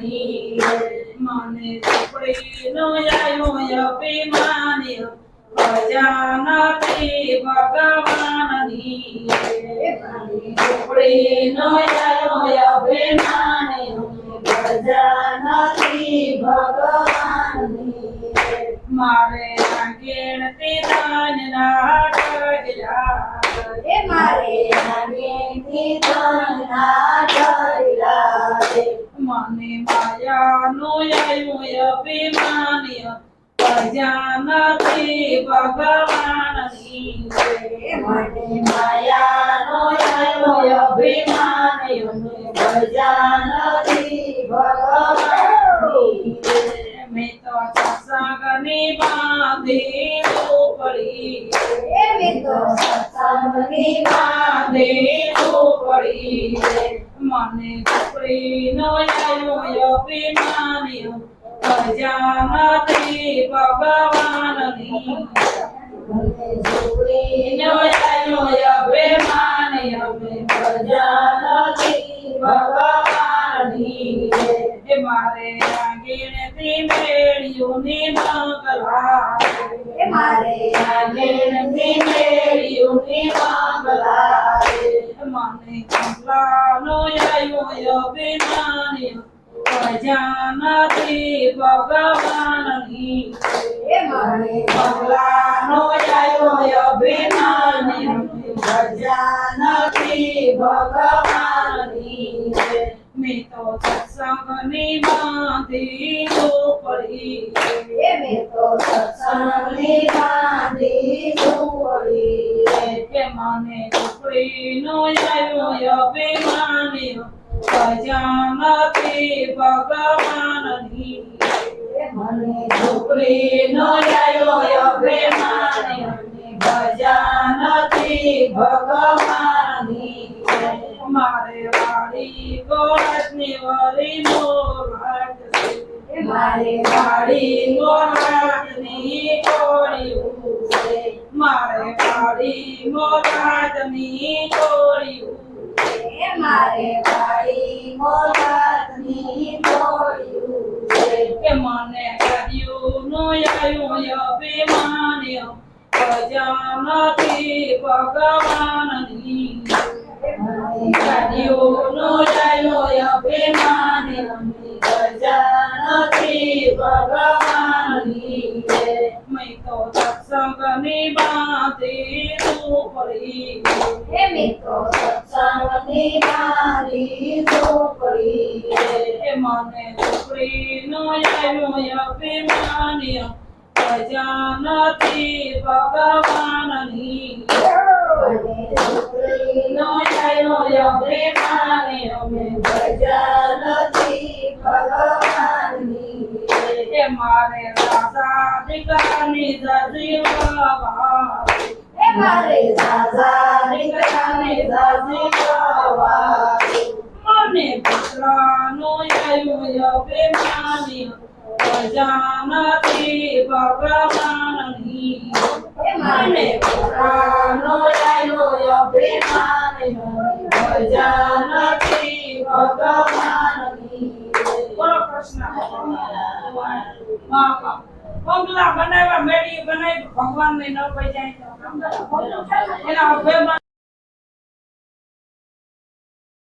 ભગવાનની મને ઝૂંપડીનો આયો અભિમાની અજાનતી ભગવાનની ઝૂંપડીનો આયો અભિમાની ભજનથી ભગવાનની મારે અંગેણથી દાનના ઢગલા એ મારે નગેથી તના ઢળિલા રે. મને માયાનો આયો અભિમાની અજાનતી ભગવાનની એ મને માયાનો આયો અભિમાની ભજનથી ભગવાનની રે. મેં તો સત્સંગની બાંધી પડી એવી તો સત્સંગની બાંધી પડી મને ઝૂંપડીનો આયો અભિમાની અજાનતી ભગવાનની મને ઝૂંપડીનો આયો અભિમાની ભજનથી ભગવાનની રે. એ મારે આંગણથી મેળ્યું ની મંગલા એ મારે આંગણથી મેળ્યું ની મંગલા રે. મને કમલાનો આયો અભિમાની અજાનતી ભગવાનની કમલાનો આયો અભિમાની ભજનથી ભગવાનની. મેં તો સત્સંગની બાંધી પડી મેં તો સત્સંગની બાંધી ઝૂંપડી કે મને આયો અભિમાની અજાનતી ભગવાનની મને ઝૂંપડીનો આયો અભિમાની ભજનથી ભગવાનની રે. મારે વાડી ગોળની વરી મોરાટ મારે વાડી ગોળની કોળિયું મારે વાડી મોરાટની કોળિયું એ મારે વાડી મોરાતની દોડ્યું. કે મને કર્યું નો આયો અભિમાની અજાનતી ભગવાનની કર્યું નો આયો અભિમાની ભજનથી ભગવાનની. મેં તો સત્સંગની બાંધી પડી એ મિત્રો સત્સંગની મારી ઝૂંપડી મને ઝૂંપડીનો આયો અભિમાની અજાનતી ભગવાનની મને ઝૂંપડીનો આયો અભિમાની અમે ભજનથી ભગવાનની રે. કે મારે રાધા દીકરાની જજીવા એ મારે દાદા દીકરાને દાદી ગવારી. મને પુત્રનો આયો અભિમાની અજાનતી ભગવાનની એ મને પુરાનો આયો અભિમાની ભજનથી ભગવાનની બોલો કૃષ્ણ બાપા બંગલા બનાવ્યા મેળી બનાવી ભગવાન ને ન પૈ તો